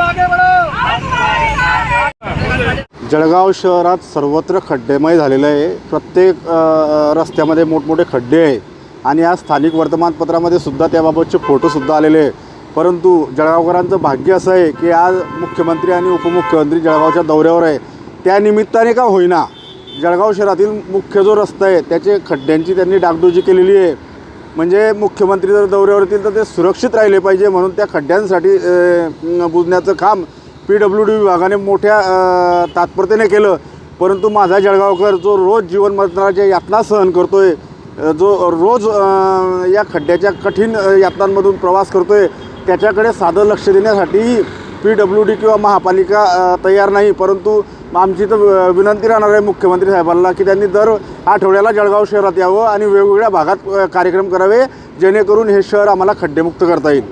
आगे बढ़ो जळगाव शहरात सर्वत्र खड्डेमय झालेलं आहे. प्रत्येक रस्त्यामध्ये मोठमोठे खड्डे आहे. आणि आज स्थानिक वर्तमानपत्रामध्ये सुद्धा त्याबाबतचे फोटोसुद्धा आलेले आहे. परंतु जळगावकरांचं भाग्य असं आहे की आज मुख्यमंत्री आणि उपमुख्यमंत्री जळगावच्या दौऱ्यावर आहे. त्यानिमित्ताने का होईना जळगाव शहरातील मुख्य जो रस्ता आहे त्याचे खड्ड्यांची त्यांनी डागडोजी केलेली आहे. म्हणजे मुख्यमंत्री जर दौऱ्यावर येतील तर ते सुरक्षित राहिले पाहिजे म्हणून त्या खड्ड्यांसाठी बुजण्याचं काम पी डब्ल्यू डी विभागाने मोठ्या तात्परतेने केलं. परंतु माझा जळगावकर जो रोज जीवन मरणाच्या यातना सहन करतो आहे जो रोज या खड्ड्याच्या कठीण यातनांमधून प्रवास आहे त्याच्याकडे साधं लक्ष देण्यासाठी पी डब्ल्यू डी किंवा महापालिका तयार नाही परंतु आमची तर विनंती राहणार आहे मुख्यमंत्री साहेबांना की त्यांनी दर आठवड्याला जळगाव शहरात यावं आणि वेगवेगळ्या भागात कार्यक्रम करावे जेणेकरून हे शहर आम्हाला खड्डेमुक्त करता येईल.